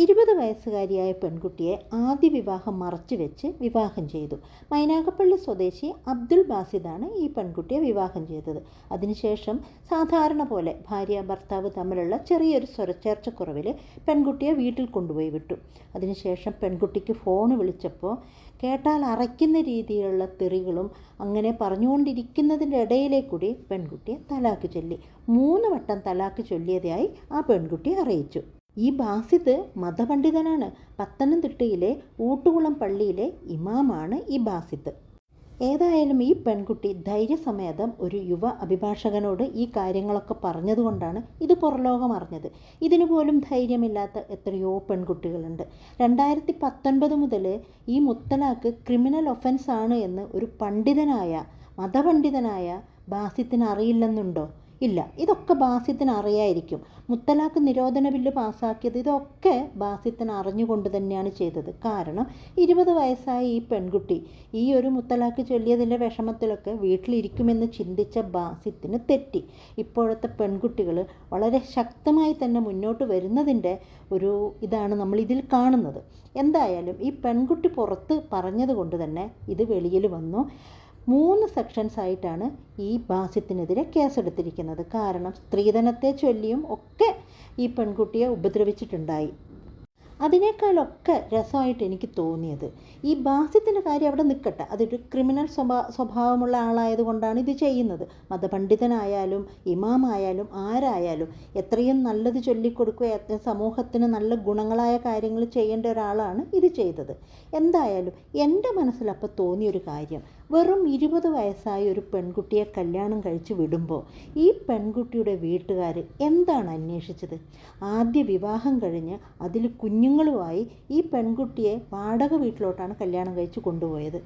ഇരുപത് വയസ്സുകാരിയായ പെൺകുട്ടിയെ ആദ്യ വിവാഹം മറച്ചു വെച്ച് വിവാഹം ചെയ്തു. മൈനാഗപ്പള്ളി സ്വദേശി അബ്ദുൾ ബാസിദാണ് ഈ പെൺകുട്ടിയെ വിവാഹം ചെയ്തത്. അതിനുശേഷം സാധാരണ പോലെ ഭാര്യ ഭർത്താവ് തമ്മിലുള്ള ചെറിയൊരു സ്വരച്ചേർച്ചക്കുറവിൽ പെൺകുട്ടിയെ വീട്ടിൽ കൊണ്ടുപോയി വിട്ടു. അതിനുശേഷം പെൺകുട്ടിക്ക് ഫോൺ വിളിച്ചപ്പോൾ കേട്ടാൽ അറയ്ക്കുന്ന രീതിയിലുള്ള തെറികളും അങ്ങനെ പറഞ്ഞുകൊണ്ടിരിക്കുന്നതിന്റെ ഇടയിലേക്കൂടി പെൺകുട്ടിയെ തലാക്ക് ചൊല്ലി. മൂന്ന് വട്ടം തലാക്ക് ചൊല്ലിയതായി ആ പെൺകുട്ടി അറിയിച്ചു. ഈ ബാസിദ് മതപണ്ഡിതനാണ്. പത്തനംതിട്ടയിലെ ഊട്ടുകുളം പള്ളിയിലെ ഇമാമാണ് ഈ ബാസിദ്. ഏതായാലും ഈ പെൺകുട്ടി ധൈര്യസമേതം ഒരു യുവ അഭിഭാഷകനോട് ഈ കാര്യങ്ങളൊക്കെ പറഞ്ഞതുകൊണ്ടാണ് ഇത് പുറലോകം അറിഞ്ഞത്. ഇതിനു പോലും ധൈര്യമില്ലാത്ത എത്രയോ പെൺകുട്ടികളുണ്ട്. രണ്ടായിരത്തി പത്തൊൻപത് മുതൽ ഈ മുത്തലാക്ക് ക്രിമിനൽ ഒഫൻസ് ആണ് എന്ന് ഒരു പണ്ഡിതനായ മതപണ്ഡിതനായ ബാസിത്തിന് അറിയില്ലെന്നുണ്ടോ ഇല്ല. ഇതൊക്കെ ബാസിത്തിന് അറിയായിരിക്കും. മുത്തലാഖ് നിരോധന ബില്ല് പാസ്സാക്കിയത് ഇതൊക്കെ ബാസിത്തിന് അറിഞ്ഞുകൊണ്ട് തന്നെയാണ് ചെയ്തത്. കാരണം ഇരുപത് വയസ്സായ ഈ പെൺകുട്ടി ഈ ഒരു മുത്തലാഖ് ചൊല്ലിയതിന്റെ വിഷമത്തിലൊക്കെ വീട്ടിലിരിക്കുമെന്ന് ചിന്തിച്ച ബാസിത്തിന് തെറ്റി. ഇപ്പോഴത്തെ പെൺകുട്ടികൾ വളരെ ശക്തമായി തന്നെ മുന്നോട്ട് വരുന്നതിന്റെ ഒരു ഇതാണ് നമ്മൾ ഇതിൽ കാണുന്നത്. എന്തായാലും ഈ പെൺകുട്ടി പുറത്ത് പറഞ്ഞതുകൊണ്ട് തന്നെ ഇത് വെളിയിൽ വന്നു. മൂന്ന് സെക്ഷൻസ് ആയിട്ടാണ് ഈ ബാസ്യത്തിനെതിരെ കേസെടുത്തിരിക്കുന്നത്. കാരണം സ്ത്രീധനത്തെ ചൊല്ലിയും ഒക്കെ ഈ പെൺകുട്ടിയെ ഉപദ്രവിച്ചിട്ടുണ്ടായി. അതിനേക്കാളൊക്കെ രസമായിട്ട് എനിക്ക് തോന്നിയത് ഈ ബാസ്യത്തിന്റെ കാര്യം അവിടെ നിൽക്കട്ടെ. അതൊരു ക്രിമിനൽ സ്വഭാ സ്വഭാവമുള്ള ആളായതുകൊണ്ടാണ് ഇത് ചെയ്യുന്നത്. മതപണ്ഡിതനായാലും ഇമാമായാലും ആരായാലും എത്രയും നല്ലത് ചൊല്ലിക്കൊടുക്കുക സമൂഹത്തിന് നല്ല ഗുണങ്ങളായ കാര്യങ്ങൾ ചെയ്യേണ്ട ഒരാളാണ് ഇത് ചെയ്തത്. എന്തായാലും എന്റെ മനസ്സിലപ്പോൾ തോന്നിയൊരു കാര്യം വെറും ഇരുപത് വയസ്സായ ഒരു പെൺകുട്ടിയെ കല്യാണം കഴിച്ച് വിടുമ്പോൾ ഈ പെൺകുട്ടിയുടെ വീട്ടുകാർ എന്താണ് അന്വേഷിച്ചത്? ആദ്യ വിവാഹം കഴിഞ്ഞ് അതിൽ കുഞ്ഞുങ്ങളുമായി ഈ പെൺകുട്ടിയെ വാടക വീട്ടിലോട്ടാണ് കല്യാണം കഴിച്ച് കൊണ്ടുപോയത്.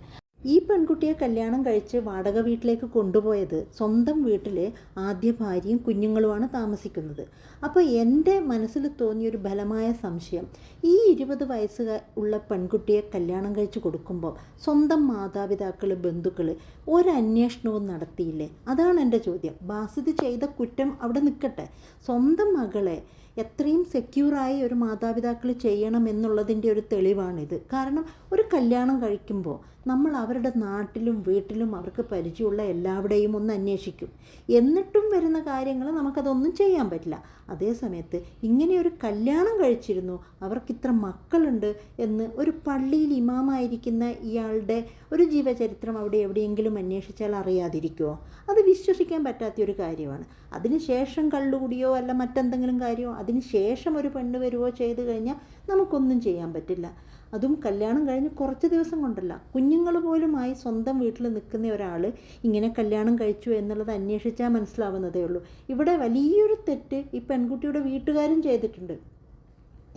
ഈ പെൺകുട്ടിയെ കല്യാണം കഴിച്ച് വാടക വീട്ടിലേക്ക് കൊണ്ടുപോയത് സ്വന്തം വീട്ടിലെ ആദ്യ ഭാര്യയും കുഞ്ഞുങ്ങളുമാണ് താമസിക്കുന്നത്. അപ്പോൾ എന്റെ മനസ്സിൽ തോന്നിയൊരു ബലമായ സംശയം ഈ ഇരുപത് വയസ്സ് ഉള്ള പെൺകുട്ടിയെ കല്യാണം കഴിച്ച് കൊടുക്കുമ്പോൾ സ്വന്തം മാതാപിതാക്കൾ ബന്ധുക്കൾ ഒരന്വേഷണവും നടത്തിയില്ലേ? അതാണ് എന്റെ ചോദ്യം. ബാസിത് ചെയ്ത കുറ്റം അവിടെ നിൽക്കട്ടെ. സ്വന്തം മകളെ എത്രയും സെക്യൂറായി ഒരു മാതാപിതാക്കൾ ചെയ്യണം എന്നുള്ളതിന്റെ ഒരു തെളിവാണിത്. കാരണം ഒരു കല്യാണം കഴിക്കുമ്പോൾ നമ്മൾ അവരുടെ നാട്ടിലും വീട്ടിലും അവർക്ക് പരിചയമുള്ള എല്ലാവരുടെയും ഒന്ന് അന്വേഷിക്കും. എന്നിട്ടും വരുന്ന കാര്യങ്ങൾ നമുക്കതൊന്നും ചെയ്യാൻ പറ്റില്ല. അതേ സമയത്ത് ഇങ്ങനെ ഒരു കല്യാണം കഴിച്ചിരുന്നു. അവർക്ക് ഇത്ര മക്കളുണ്ട് എന്ന് ഒരു പള്ളിയിൽ ഇമാമായിരിക്കുന്ന ഇയാളുടെ ഒരു ജീവചരിത്രം അവിടെ എവിടെയെങ്കിലും അന്വേഷിച്ചാൽ അറിയാതിരിക്കുമോ അത് വിശ്വസിക്കാൻ പറ്റാത്ത ഒരു കാര്യമാണ്. അതിനുശേഷം കള്ളുകൂടിയോ അല്ല മറ്റെന്തെങ്കിലും കാര്യമോ അതിനുശേഷം ഒരു പെണ്ണ് വരുവോ ചെയ്തു കഴിഞ്ഞാൽ നമുക്കൊന്നും ചെയ്യാൻ പറ്റില്ല. അതും കല്യാണം കഴിഞ്ഞ് കുറച്ച് ദിവസം കൊണ്ടല്ല. കുഞ്ഞുങ്ങൾ പോലുമായി സ്വന്തം വീട്ടിൽ നിൽക്കുന്ന ഒരാൾ ഇങ്ങനെ കല്യാണം കഴിച്ചു എന്നുള്ളത് അന്വേഷിച്ചാൽ മനസ്സിലാവുന്നതേ ഉള്ളൂ. ഇവിടെ വലിയൊരു തെറ്റ് ഈ പെൺകുട്ടിയുടെ വീട്ടുകാരും ചെയ്തിട്ടുണ്ട്.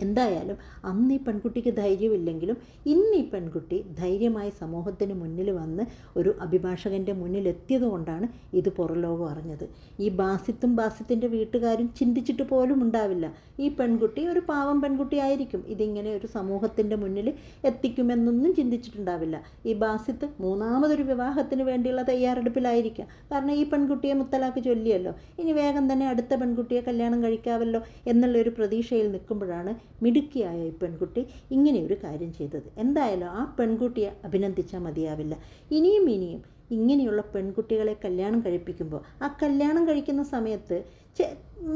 എന്തായാലും അന്ന് ഈ പെൺകുട്ടിക്ക് ധൈര്യമില്ലെങ്കിലും ഇന്ന് ഈ പെൺകുട്ടി ധൈര്യമായി സമൂഹത്തിന് മുന്നിൽ വന്ന് ഒരു അഭിഭാഷകന്റെ മുന്നിലെത്തിയത് കൊണ്ടാണ് ഇത് പുറലോകം അറിഞ്ഞത്. ഈ ബാസിത്തും ബാസിത്തിന്റെ വീട്ടുകാരും ചിന്തിച്ചിട്ട് പോലും ഉണ്ടാവില്ല. ഈ പെൺകുട്ടി ഒരു പാവം പെൺകുട്ടിയായിരിക്കും ഇതിങ്ങനെ ഒരു സമൂഹത്തിന്റെ മുന്നിൽ എത്തിക്കുമെന്നൊന്നും ചിന്തിച്ചിട്ടുണ്ടാവില്ല. ഈ ബാസിത്ത് മൂന്നാമതൊരു വിവാഹത്തിന് വേണ്ടിയുള്ള തയ്യാറെടുപ്പിലായിരിക്കാം. കാരണം ഈ പെൺകുട്ടിയെ മുത്തലാക്ക് ചൊല്ലിയല്ലോ. ഇനി വേഗം തന്നെ അടുത്ത പെൺകുട്ടിയെ കല്യാണം കഴിക്കാമല്ലോ എന്നുള്ളൊരു പ്രതീക്ഷയിൽ നിൽക്കുമ്പോഴാണ് മിടുക്കിയായ ഈ പെൺകുട്ടി ഇങ്ങനെയൊരു കാര്യം ചെയ്തത്. എന്തായാലും ആ പെൺകുട്ടിയെ അഭിനന്ദിച്ചാൽ മതിയാവില്ല. ഇനിയും ഇനിയും ഇങ്ങനെയുള്ള പെൺകുട്ടികളെ കല്യാണം കഴിപ്പിക്കുമ്പോൾ ആ കല്യാണം കഴിക്കുന്ന സമയത്ത്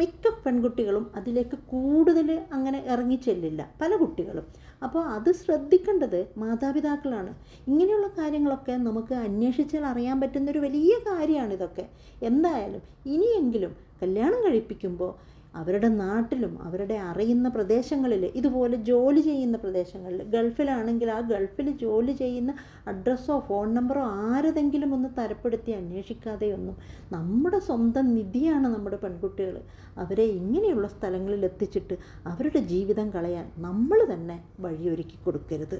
മിക്ക പെൺകുട്ടികളും അതിലേക്ക് കൂടുതൽ അങ്ങനെ ഇറങ്ങിച്ചെല്ലില്ല പല കുട്ടികളും. അപ്പോൾ അത് ശ്രദ്ധിക്കേണ്ടത് മാതാപിതാക്കളാണ്. ഇങ്ങനെയുള്ള കാര്യങ്ങളൊക്കെ നമുക്ക് അന്വേഷിച്ചാൽ അറിയാൻ പറ്റുന്നൊരു വലിയ കാര്യമാണ് ഇതൊക്കെ എന്തായാലും ഇനിയെങ്കിലും കല്യാണം കഴിപ്പിക്കുമ്പോൾ അവരുടെ നാട്ടിലും അവരുടെ അറിയുന്ന പ്രദേശങ്ങളിൽ ഇതുപോലെ ജോലി ചെയ്യുന്ന പ്രദേശങ്ങളിൽ ഗൾഫിലാണെങ്കിൽ ആ ഗൾഫിൽ ജോലി ചെയ്യുന്ന അഡ്രസ്സോ ഫോൺ നമ്പറോ ആരതെങ്കിലും ഒന്ന് തരപ്പെടുത്തി അന്വേഷിക്കാതെയൊന്നും നമ്മുടെ സ്വന്തം നിധിയാണ് നമ്മുടെ പെൺകുട്ടികൾ. അവരെ ഇങ്ങനെയുള്ള സ്ഥലങ്ങളിൽ എത്തിച്ചിട്ട് അവരുടെ ജീവിതം കളയാൻ നമ്മൾ തന്നെ വഴിയൊരുക്കി കൊടുക്കരുത്.